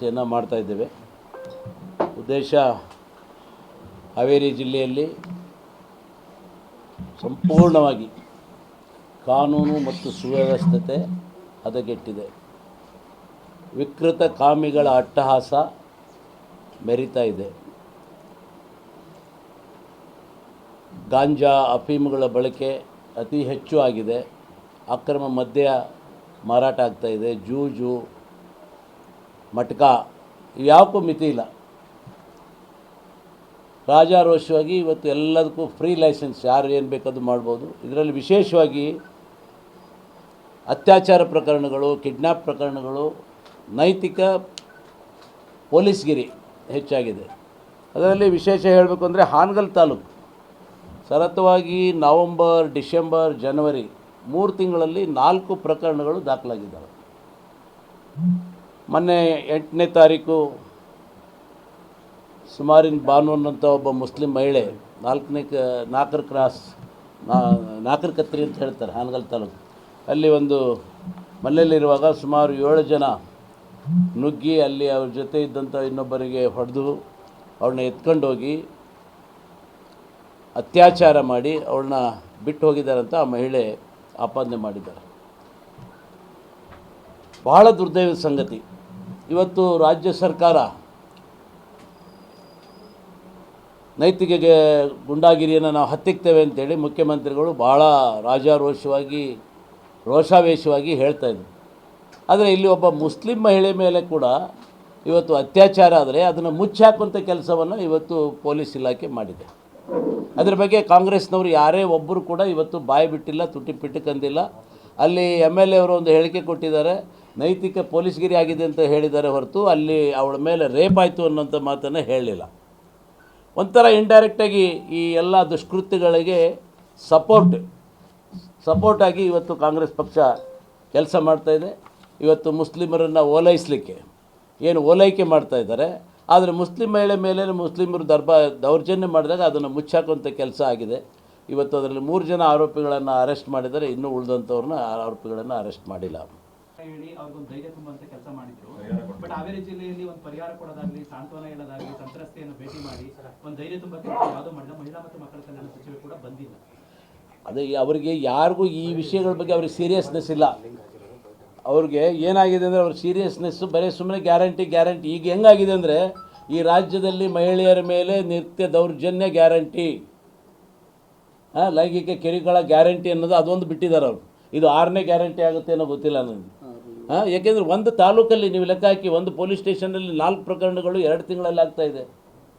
ಸುದ್ದಿಗೋಷ್ಠಿಯನ್ನು ಮಾಡ್ತಾ ಇದ್ದೇವೆ. ಉದ್ದೇಶ ಹಾವೇರಿ ಜಿಲ್ಲೆಯಲ್ಲಿ ಸಂಪೂರ್ಣವಾಗಿ ಕಾನೂನು ಮತ್ತು ಸುವ್ಯವಸ್ಥತೆ ಹದಗೆಟ್ಟಿದೆ. ವಿಕೃತ ಕಾಮಿಗಳ ಅಟ್ಟಹಾಸ ಮೆರಿತಾ ಇದೆ. ಗಾಂಜಾ ಅಫೀಮ್ಗಳ ಬಳಕೆ ಅತಿ ಹೆಚ್ಚು ಆಗಿದೆ. ಅಕ್ರಮ ಮದ್ಯ ಮಾರಾಟ ಆಗ್ತಾ ಇದೆ. ಜೂಜು ಮಟ್ಕ. ಇವ್ಯಾವಕ್ಕೂ ಮಿತಿ ಇಲ್ಲ. ರಾಜಾರೋಷವಾಗಿ ಇವತ್ತು ಎಲ್ಲದಕ್ಕೂ ಫ್ರೀ ಲೈಸೆನ್ಸ್ ಯಾರು ಏನು ಬೇಕಾದ್ರೂ ಮಾಡ್ಬೋದು. ಇದರಲ್ಲಿ ವಿಶೇಷವಾಗಿ ಅತ್ಯಾಚಾರ ಪ್ರಕರಣಗಳು ಕಿಡ್ನ್ಯಾಪ್ ಪ್ರಕರಣಗಳು, ನೈತಿಕ ಪೊಲೀಸ್ಗಿರಿ ಹೆಚ್ಚಾಗಿದೆ. ಅದರಲ್ಲಿ ವಿಶೇಷ ಹೇಳಬೇಕು ಅಂದರೆ ಹಾನಗಲ್ ತಾಲೂಕು. ಸತತವಾಗಿ ನವಂಬರ್, ಡಿಸೆಂಬರ್, ಜನವರಿ ಮೂರು ತಿಂಗಳಲ್ಲಿ ನಾಲ್ಕು ಪ್ರಕರಣಗಳು ದಾಖಲಾಗಿದ್ದಾವೆ. ಮೊನ್ನೆ ಎಂಟನೇ ತಾರೀಕು ಸುಮಾರಿನ ಬಾನೂನ್ ಒಬ್ಬ ಮುಸ್ಲಿಂ ಮಹಿಳೆ, ನಾಲ್ಕನೇ ಕ ನಾಲ್ಕರ ಕ್ರಾಸ್ ನಾಲ್ಕರ ಕತ್ರಿ ಅಂತ ಹೇಳ್ತಾರೆ ಹಾನಗಲ್ ತಾಲೂಕು. ಅಲ್ಲಿ ಒಂದು ಮನೆಯಲ್ಲಿರುವಾಗ ಸುಮಾರು ಏಳು ಜನ ನುಗ್ಗಿ ಅಲ್ಲಿ ಅವ್ರ ಜೊತೆ ಇದ್ದಂಥ ಇನ್ನೊಬ್ಬರಿಗೆ ಹೊಡೆದು ಅವಳನ್ನ ಎತ್ಕೊಂಡೋಗಿ ಅತ್ಯಾಚಾರ ಮಾಡಿ ಅವಳನ್ನ ಬಿಟ್ಟು ಹೋಗಿದ್ದಾರೆ ಅಂತ ಆ ಮಹಿಳೆ ಆಪಾದನೆ ಮಾಡಿದ್ದಾರೆ. ಬಹಳ ದುರ್ದೈವದ ಸಂಗತಿ. ಇವತ್ತು ರಾಜ್ಯ ಸರ್ಕಾರ ನೈತಿಕೆಗೆ ಗುಂಡಾಗಿರಿಯನ್ನು ನಾವು ಹತ್ತಿಕ್ತೇವೆ ಅಂತೇಳಿ ಮುಖ್ಯಮಂತ್ರಿಗಳು ಭಾಳ ರಾಜಾರೋಷವಾಗಿ, ರೋಷಾವೇಶವಾಗಿ ಹೇಳ್ತಾ ಇದ್ರು. ಆದರೆ ಇಲ್ಲಿ ಒಬ್ಬ ಮುಸ್ಲಿಂ ಮಹಿಳೆ ಮೇಲೆ ಕೂಡ ಇವತ್ತು ಅತ್ಯಾಚಾರ ಆದರೆ ಅದನ್ನು ಮುಚ್ಚಾಕುವಂಥ ಕೆಲಸವನ್ನು ಇವತ್ತು ಪೊಲೀಸ್ ಇಲಾಖೆ ಮಾಡಿದೆ. ಅದರ ಬಗ್ಗೆ ಕಾಂಗ್ರೆಸ್ನವರು ಯಾರೇ ಒಬ್ಬರು ಕೂಡ ಇವತ್ತು ಬಾಯಿ ಬಿಟ್ಟಿಲ್ಲ, ತುಟಿ ಪಿಟ್ಟುಕಂದಿಲ್ಲ ಅಲ್ಲಿ ಎಂ ಎಲ್ ಎ ಅವರು ಒಂದು ಹೇಳಿಕೆ ಕೊಟ್ಟಿದ್ದಾರೆ ನೈತಿಕ ಪೊಲೀಸ್ಗಿರಿ ಆಗಿದೆ ಅಂತ ಹೇಳಿದ್ದಾರೆ ಹೊರತು ಅಲ್ಲಿ ಅವಳ ಮೇಲೆ ರೇಪ್ ಆಯಿತು ಅನ್ನೋಂಥ ಮಾತನ್ನು ಹೇಳಲಿಲ್ಲ. ಒಂಥರ ಇಂಡೈರೆಕ್ಟಾಗಿ ಈ ಎಲ್ಲ ದುಷ್ಕೃತ್ಯಗಳಿಗೆ ಸಪೋರ್ಟ್ ಸಪೋರ್ಟಾಗಿ ಇವತ್ತು ಕಾಂಗ್ರೆಸ್ ಪಕ್ಷ ಕೆಲಸ ಮಾಡ್ತಾಯಿದೆ ಇವತ್ತು ಮುಸ್ಲಿಮರನ್ನು ಓಲೈಸಲಿಕ್ಕೆ, ಏನು ಓಲೈಕೆ ಮಾಡ್ತಾ ಇದ್ದಾರೆ. ಆದರೆ ಮುಸ್ಲಿಂ ಮಹಿಳೆ ಮೇಲೆ ಮುಸ್ಲಿಮರು ದರ್ಬಾ, ದೌರ್ಜನ್ಯ ಮಾಡಿದಾಗ ಅದನ್ನು ಮುಚ್ಚಾಕುವಂಥ ಕೆಲಸ ಆಗಿದೆ. ಇವತ್ತು ಅದರಲ್ಲಿ ಮೂರು ಜನ ಆರೋಪಿಗಳನ್ನು ಅರೆಸ್ಟ್ ಮಾಡಿದರೆ ಇನ್ನೂ ಉಳಿದಂಥವ್ರನ್ನ ಆರೋಪಿಗಳನ್ನು ಅರೆಸ್ಟ್ ಮಾಡಿಲ್ಲ. ಹೇಳಿ ಅವ್ರಿಗೊಂದು ಧೈರ್ಯ ತುಂಬುವಂತ ಕೆಲಸ ಮಾಡಿದ್ರು. ಬಟ್ ಹಾವೇರಿ ಜಿಲ್ಲೆಯಲ್ಲಿ ಒಂದು ಪರಿಹಾರ ಕೊಡೋದಾಗ್ಲಿ ಸಾಂತ್ವನ ಹೇಳೋದಾಗ್ಲಿ ಸಂತ್ರಸ್ತೆಯನ್ನು ಭೇಟಿ ಮಾಡಿ ಒಂದು ಧೈರ್ಯ ತುಂಬ ಕೆಲಸ ಯಾವುದೋ ಮಾಡಿಲ್ಲ ಮಹಿಳಾ ಮತ್ತು ಮಕ್ಕಳ ಕಲ್ಯಾಣ ಸಚಿವರು ಕೂಡ ಬಂದಿಲ್ಲ. ಅದೇ ಅವರಿಗೆ ಯಾರಿಗೂ ಈ ವಿಷಯಗಳ ಬಗ್ಗೆ ಅವ್ರಿಗೆ ಸೀರಿಯಸ್ನೆಸ್ ಇಲ್ಲ. ಅವ್ರಿಗೆ ಏನಾಗಿದೆ ಅಂದರೆ ಅವ್ರ ಸೀರಿಯಸ್ನೆಸ್ಸು ಬರೀ ಸುಮ್ಮನೆ ಗ್ಯಾರಂಟಿ ಗ್ಯಾರಂಟಿ ಈಗ ಹೆಂಗಾಗಿದೆ ಅಂದರೆ ಈ ರಾಜ್ಯದಲ್ಲಿ ಮಹಿಳೆಯರ ಮೇಲೆ ನಿತ್ಯ ದೌರ್ಜನ್ಯ ಗ್ಯಾರಂಟಿ ಲೈಂಗಿಕ ಕಿರುಕುಳ ಗ್ಯಾರಂಟಿ ಅನ್ನೋದು ಅದೊಂದು ಬಿಟ್ಟಿದ್ದಾರೆ ಅವರು. ಇದು ಆರನೇ ಗ್ಯಾರಂಟಿ ಆಗುತ್ತೆ ಅನ್ನೋ ಗೊತ್ತಿಲ್ಲ ನನಗೆ. ಯಾಕೆಂದರೆ ಒಂದು ತಾಲೂಕಲ್ಲಿ ನೀವು ಲೆಕ್ಕ ಹಾಕಿ ಒಂದು ಪೊಲೀಸ್ ಸ್ಟೇಷನಲ್ಲಿ ನಾಲ್ಕು ಪ್ರಕರಣಗಳು ಎರಡು ತಿಂಗಳಲ್ಲಿ ಆಗ್ತಾ